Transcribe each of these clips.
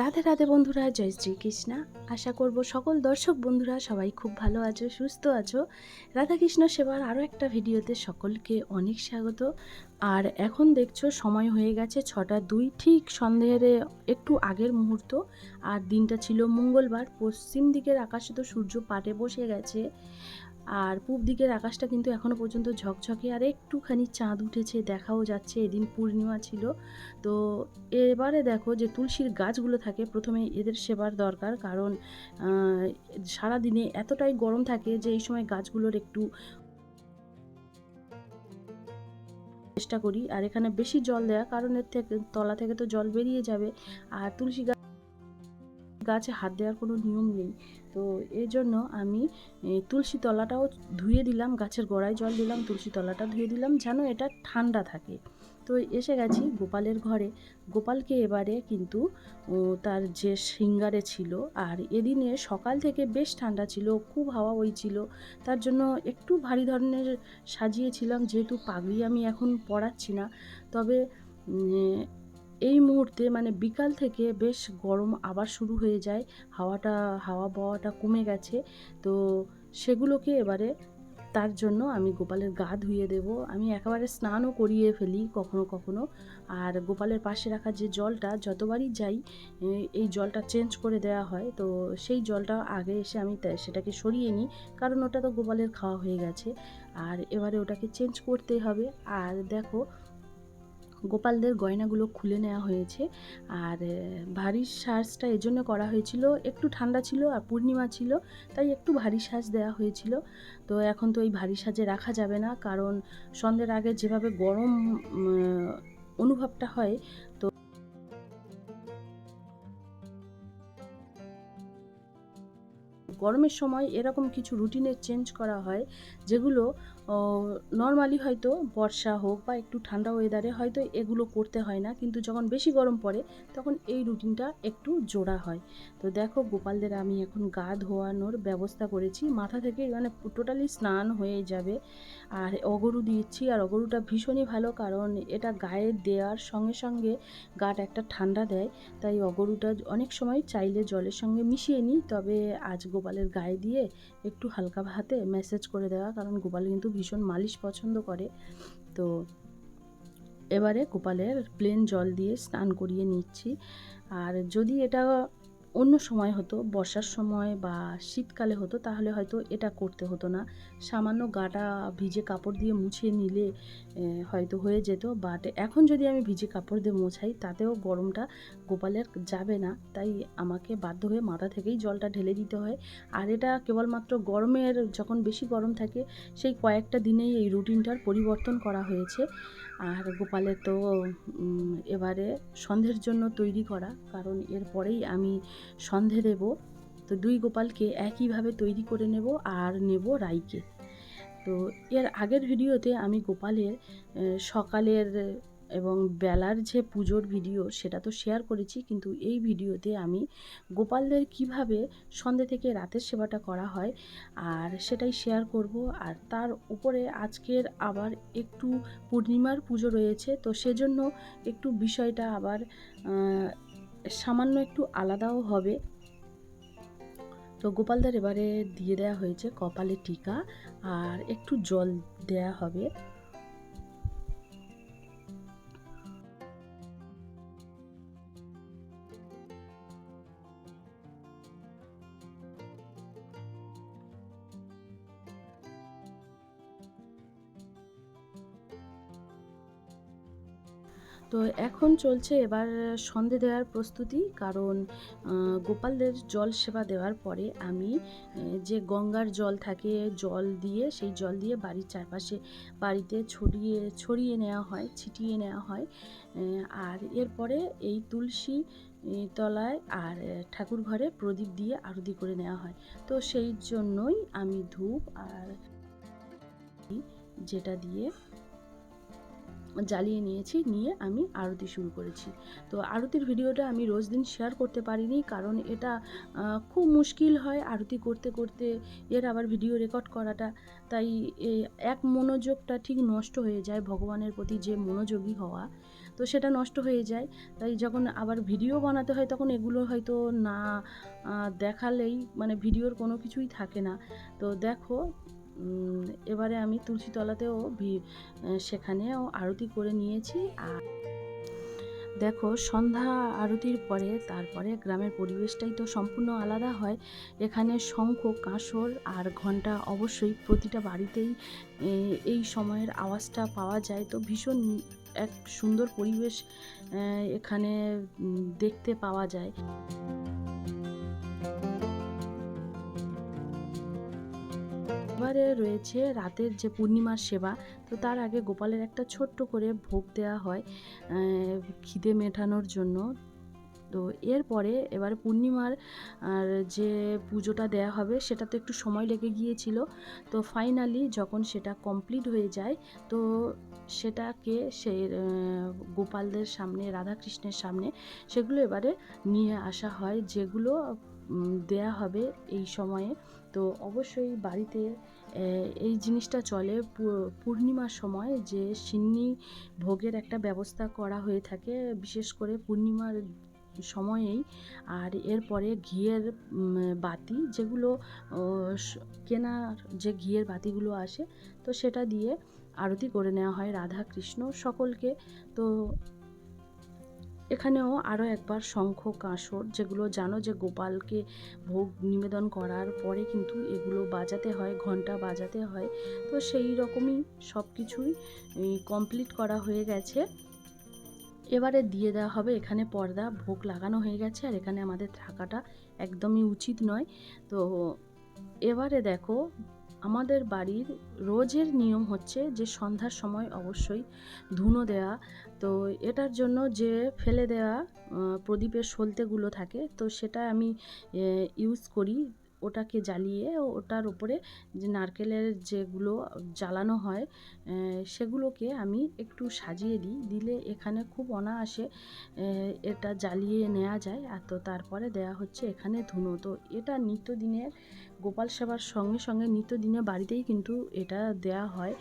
রাধে রাধে বন্ধুরা, জয় শ্রীকৃষ্ণা। আশা করব সকল দর্শক বন্ধুরা সবাই খুব ভালো আছো, সুস্থ আছো। রাধাকৃষ্ণ সেবার আরও একটা ভিডিওতে সকলকে অনেক স্বাগত। আর এখন দেখছ, সময় হয়ে গেছে ছটা দুই, ঠিক সন্ধ্যের একটু আগের মুহূর্ত। আর দিনটা ছিল মঙ্গলবার, পশ্চিম দিকের আকাশে তো সূর্য পাটে বসে গেছে। আর পূব দিকের আকাশটা কিন্তু এখনও পর্যন্ত ঝকঝকে আর একটুখানি চাঁদ উঠেছে দেখাও যাচ্ছে এদিন পূর্ণিমা ছিল। তো এবারে দেখো যে তুলসীর গাছগুলো থাকে প্রথমে এদের সেবার দরকার কারণ আহ, সারাদিনে এতটাই গরম থাকে যে এই সময় গাছগুলোর একটু চেষ্টা করি আর এখানে বেশি জল দেওয়া কারণ এর থেকে তলা থেকে তো জল বেরিয়ে যাবে আর তুলসী গাছ গাছে হাত দেওয়ার কোনো নিয়ম নেই। তো এই জন্য আমি তুলসী তলাটাও ধুয়ে দিলাম, গাছের গোড়ায় জল দিলাম, তুলসী তলাটা ধুয়ে দিলাম, যেন এটা ঠান্ডা থাকে। তো এসে গেছি গোপালের ঘরে। গোপালকে এবারে কিন্তু তার যে সিঙ্গারে ছিল, আর এদিনে সকাল থেকে বেশ ঠান্ডা ছিল, খুব হাওয়া বইছিল তার জন্য একটু ভারী ধরনের সাজিয়েছিলাম, যেহেতু পাগড়ি আমি এখন পরাচ্ছি না। তবে এই মুহূর্তে মানে বিকাল থেকে বেশ গরম আবার শুরু হয়ে যায়, হাওয়াটা, হাওয়া বওয়াটা কমে গেছে। তো সেগুলোকে এবারে তার জন্য আমি গোপালের গা ধুয়ে দেব। আমি একেবারে স্নানও করিয়ে ফেলি কখনো কখনো। আর গোপালের পাশে রাখা যে জলটা, যতবারই যাই এই জলটা চেঞ্জ করে দেওয়া হয়। তো সেই জলটা আগে এসে আমি সেটাকে সরিয়ে নিই, কারণ ওটা তো গোপালের খাওয়া হয়ে গেছে। আর এবারে ওটাকে চেঞ্জ করতে হবে। আর দেখো গোপালদের গয়নাগুলো খুলে নেওয়া হয়েছে। আর ভারী সাজটা এজন্য করা হয়েছিল, একটু ঠান্ডা ছিল আর পূর্ণিমা ছিল, তাই একটু ভারী সাজ দেওয়া হয়েছিল। তো এখন তো এই ভারী সাজে রাখা যাবে না, কারণ সন্ধ্যের আগে যেভাবে গরম অনুভবটা হয়, তো গরমের সময় এরকম কিছু রুটিনের চেঞ্জ করা হয়, যেগুলো নর্মালি হয়তো বর্ষা হোক বা একটু ঠান্ডা ওয়েদারে হয়তো এগুলো করতে হয় না। কিন্তু যখন বেশি গরম পড়ে, তখন এই রুটিনটা একটু জোড়া হয়। তো দেখো, গোপালদের আমি এখন গা ধোয়ানোর ব্যবস্থা করেছি। মাথা থেকে মানে টোটালি স্নান হয়ে যাবে। আর অগরু দিচ্ছি, আর অগরুটা ভীষণই ভালো, কারণ এটা গায়ে দেওয়ার সঙ্গে সঙ্গে গাটা একটা ঠান্ডা দেয়। তাই অগরুটা অনেক সময় চাইলে জলের সঙ্গে মিশিয়ে নিই। তবে আজ গোপালের গায়ে দিয়ে একটু হালকা হাতে ম্যাসেজ করে দেওয়া, কারণ গোপাল কিন্তু ভীষণ মালিশ পছন্দ করে। তো এবারে গোপালের প্লেন জল দিয়ে স্নান করিয়ে নিচ্ছি। আর যদি এটা অন্য সময় হতো, বর্ষার সময় বা শীতকালে হতো, তাহলে হয়তো এটা করতে হতো না। সামান্য গাটা ভিজে কাপড় দিয়ে মুছিয়ে নিলে হয়তো হয়ে যেত। বাট এখন যদি আমি ভিজে কাপড় দিয়ে মোছাই, তাতেও গরমটা গোপালের যাবে না। তাই আমাকে বাধ্য হয়ে মাথা থেকেই জলটা ঢেলে দিতে হয়। আর এটা কেবলমাত্র গরমের যখন বেশি গরম থাকে, সেই কয়েকটা দিনেই এই রুটিনটার পরিবর্তন করা হয়েছে। আর গোপালে তো এবারে সন্ধের জন্য তৈরি করা, কারণ এরপরেই আমি সন্ধে দেব। তো দুই গোপালকে একইভাবে তৈরি করে নেব আর নেব রাইকে। তো এর আগের ভিডিওতে আমি গোপালের সকালের এবং বেলার যে পুজোর ভিডিও সেটা তো শেয়ার করেছি, কিন্তু এই ভিডিওতে আমি গোপালদের কীভাবে সন্ধে থেকে রাতের সেবাটা করা হয় আর সেটাই শেয়ার করব। আর তার উপরে আজকের আবার একটু পূর্ণিমার পুজো রয়েছে, তো সেজন্য একটু বিষয়টা আবার সামান্য একটু আলাদাও হবে। তো গোপালদার এবারে দিয়ে দেওয়া হয়েছে কপালে টিকা আর একটু জল দেয়া হবে। তো এখন চলছে এবার সন্ধে দেওয়ার প্রস্তুতি, কারণ গোপালদের জল সেবা দেওয়ার পরে আমি যে গঙ্গার জল থাকে, জল দিয়ে, সেই জল দিয়ে বাড়ির চারপাশে বাড়িতে ছড়িয়ে ছড়িয়ে নেওয়া হয়, ছিটিয়ে নেওয়া হয় আর এরপরে এই তুলসী তলায় আর ঠাকুর ঘরে প্রদীপ দিয়ে আরতি করে নেওয়া হয়। তো সেই জন্যই আমি ধূপ আর যেটা দিয়ে জ্বালিয়ে নিয়েছি, নিয়ে আমি আরতি শুরু করেছি। তো আরতির ভিডিওটা আমি রোজ দিন শেয়ার করতে পারিনি কারণ এটা খুব মুশকিল হয় আরতি করতে করতে এর আবার ভিডিও রেকর্ড করাটা। তাই এক মনোযোগটা ঠিক নষ্ট হয়ে যায় ভগবানের প্রতি যে মনোযোগী হওয়া। তো সেটা নষ্ট হয়ে যায়। তাই যখন আবার ভিডিও বানাতে হয় তখন এগুলো হয়তো না দেখালেই মানে ভিডিওর কোনো কিছুই থাকে না। তো দেখো এবারে আমি তুলসীতলাতেও ভি- আহ, সেখানেও আরতি করে নিয়েছি। আর দেখো সন্ধ্যা আরতির পরে তারপরে গ্রামের পরিবেশটাই তো সম্পূর্ণ আলাদা হয়। এখানে শঙ্খ কাঁসর আর ঘণ্টা অবশ্যই প্রতিটা বাড়িতেই এই সময়ের আওয়াজটা পাওয়া যায়। তো ভীষণ এক সুন্দর পরিবেশ এখানে দেখতে পাওয়া যায়। এবারে রয়েছে রাতের যে পূর্ণিমার সেবা, তো তার আগে গোপালের একটা ছোট্ট করে ভোগ দেওয়া হয় খিদে মেটানোর জন্য। তো এরপরে এবার পূর্ণিমার, আর যে পুজোটা দেয়া হবে সেটা তো একটু সময় লেগে গিয়েছিল। তো ফাইনালি যখন সেটা কমপ্লিট হয়ে যায়, তো সেটাকে সে গোপালদের সামনে, রাধাকৃষ্ণের সামনে সেগুলো এবারে নিয়ে আসা হয়, যেগুলো দেয়া হবে এই সময়ে। তো অবশ্যই বাড়িতে এই জিনিসটা চলে। পূর্ণিমার সময় যে সিন্নি ভোগের একটা ব্যবস্থা করা হয়ে থাকে, বিশেষ করে পূর্ণিমার সময়েই। আর এরপরে ঘিয়ের বাতি যেগুলো কেনার যে ঘিয়ের বাতিগুলো আসে, তো সেটা দিয়ে আরতি করে নেওয়া হয় রাধা কৃষ্ণ সকলকে। তো এখানেও আরও একবার শঙ্খ, কাঁসর যেগুলো জানো যে গোপালকে ভোগ নিবেদন করার পরে কিন্তু এগুলো বাজাতে হয় ঘণ্টা বাজাতে হয়। তো সেই রকমই সব কিছুই কমপ্লিট করা হয়ে গেছে। এবারে দিয়ে দেওয়া হবে এখানে পর্দা, ভোগ লাগানো হয়ে গেছে আর এখানে আমাদের থাকাটা একদমই উচিত নয়। তো এবারে দেখো আমাদের বাড়ির রোজের নিয়ম হচ্ছে যে সন্ধ্যার সময় অবশ্যই ধুনো দেওয়া তো এটার জন্য যে ফেলে দেওয়া প্রদীপের সলতেগুলো থাকে, তো সেটা আমি ইউজ করি। ওটাকে জ্বালিয়ে ওটার উপরে যে নারকেলের যেগুলো জ্বালানো হয় সেগুলোকে আমি একটু সাজিয়ে দিই। দিলে এখানে খুব অনায়াসে এটা জ্বালিয়ে নেওয়া যায়। আর তো তারপরে দেয়া হচ্ছে এখানে ধুনো। তো এটা নিত্যদিনের গোপাল সেবার সঙ্গে সঙ্গে নিত্যদিনে বাড়িতেই কিন্তু এটা দেয়া হয়।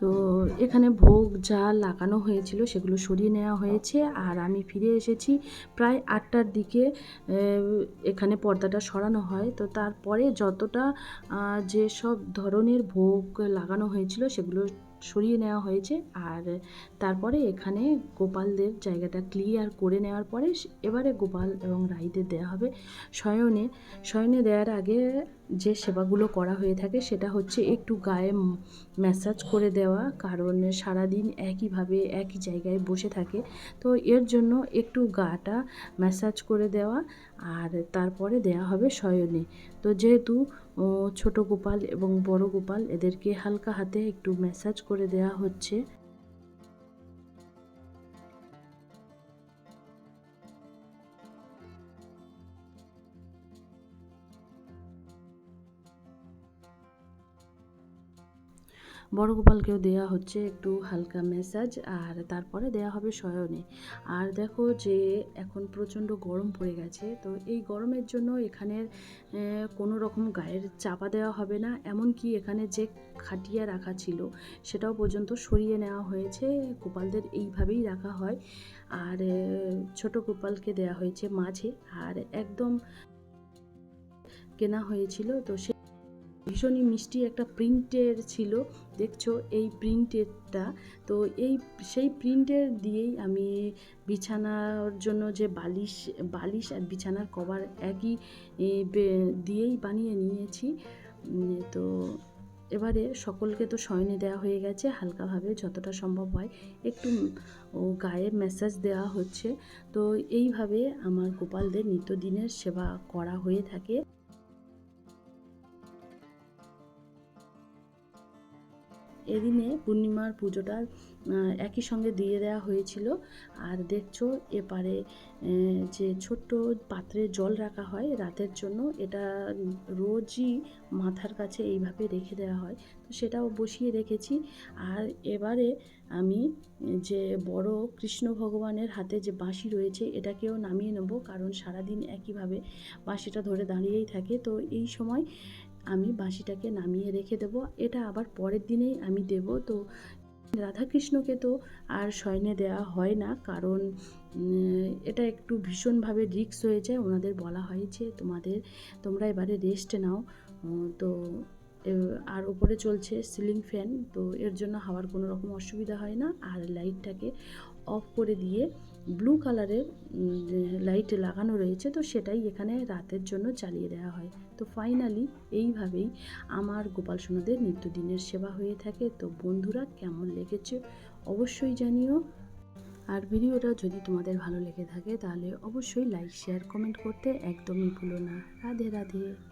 তো এখানে ভোগ যা লাগানো হয়েছিল সেগুলো সরিয়ে নেওয়া হয়েছে আর আমি ফিরে এসেছি প্রায় আটটার দিকে এখানে পর্দাটা সরানো হয়। তো তারপরে যতটা যেসব ধরনের ভোগ লাগানো হয়েছিল সেগুলো সরিয়ে নেওয়া হয়েছে। আর তারপরে এখানে গোপালদের জায়গাটা ক্লিয়ার করে নেওয়ার পরে এবারে গোপাল এবং রাইদের দেওয়া হবে। শয়নে শয়নে দেওয়ার আগে যে সেবাগুলো করা হয়ে থাকে সেটা হচ্ছে একটু গায়ে ম্যাসাজ করে দেওয়া। কারণ সারাদিন একইভাবে একই জায়গায় বসে থাকে। তো এর জন্য একটু গাটা ম্যাসাজ করে দেওয়া আর তারপরে দেওয়া হবে শয়নে। তো যেহেতু ছোট গোপাল এবং বড় গোপাল এদেরকে হালকা হাতে একটু ম্যাসাজ করে দেওয়া হচ্ছে। বড় গোপালকেও দেওয়া হচ্ছে একটু হালকা ম্যাসাজ, আর তারপরে দেওয়া হবে শয়নে। আর দেখো যে এখন প্রচণ্ড গরম পড়ে গেছে, তো এই গরমের জন্য এখানের কোনো রকম গায়ের চাপা দেওয়া হবে না। এমনকি এখানে যে খাটিয়া রাখা ছিল, সেটাও পর্যন্ত সরিয়ে নেওয়া হয়েছে। গোপালদের এইভাবেই রাখা হয়। আর ছোট গোপালকে দেওয়া হয়েছে মাঝে, আর একদম কেনা হয়েছিল, তো সে ভীষণই মিষ্টি একটা প্রিন্টের ছিল, দেখছ? এই প্রিন্টেরটা। তো এই, সেই প্রিন্টের দিয়েই আমি বিছানার জন্য যে বালিশ বালিশ আর বিছানার কভার একই দিয়েই বানিয়ে নিয়েছি। তো এবারে সকলকে তো শয়নে দেওয়া হয়ে গেছে, হালকাভাবে যতটা সম্ভব হয়। একটু, ও, গায়ে ম্যাসাজ দেওয়া হচ্ছে। তো এইভাবে আমার গোপালদের নিত্যদিনের সেবা করা হয়ে থাকে। এদিনে পূর্ণিমার পুজোটা একই সঙ্গে দিয়ে দেওয়া হয়েছিল। আর দেখছ এপারে যে ছোট্ট পাত্রে জল রাখা হয় রাতের জন্য, এটা রোজই মাথার কাছে এইভাবে রেখে দেওয়া হয়। তো সেটাও বসিয়ে রেখেছি। আর এবারে আমি যে বড় কৃষ্ণ ভগবানের হাতে যে বাঁশি রয়েছে, এটাকেও নামিয়ে নেব, কারণ সারাদিন একইভাবে বাঁশিটা ধরে দাঁড়িয়েই থাকে। তো এই সময় আমি বাঁশিটাকে নামিয়ে রেখে দেব। এটা আবার পরের দিনেই আমি দেব। তো রাধাকৃষ্ণকে তো আর শয়নে দেওয়া হয় না, কারণ এটা একটু ভীষণভাবে রিক্স হয়ে যায়। ওনাদের বলা হয় যে তোমাদের, তোমরা এবারে রেস্ট নাও। তো আর ওপরে চলছে সিলিং ফ্যান তো এর জন্য হাওয়ার কোনো রকম অসুবিধা হয় না। আর লাইটটাকে অফ করে দিয়ে ব্লু কালারের লাইট লাগানো রয়েছে, তো সেটাই এখানে রাতের জন্য চালিয়ে দেওয়া হয়। তো ফাইনালি এইভাবেই আমার গোপাল সোনাদের নিত্যদিনের সেবা হয়ে থাকে। তো বন্ধুরা, কেমন লেগেছে অবশ্যই জানিও। আর ভিডিওটা যদি তোমাদের ভালো লেগে থাকে, তাহলে অবশ্যই লাইক শেয়ার কমেন্ট করতে একদমই ভুলো না। রাধে রাধে।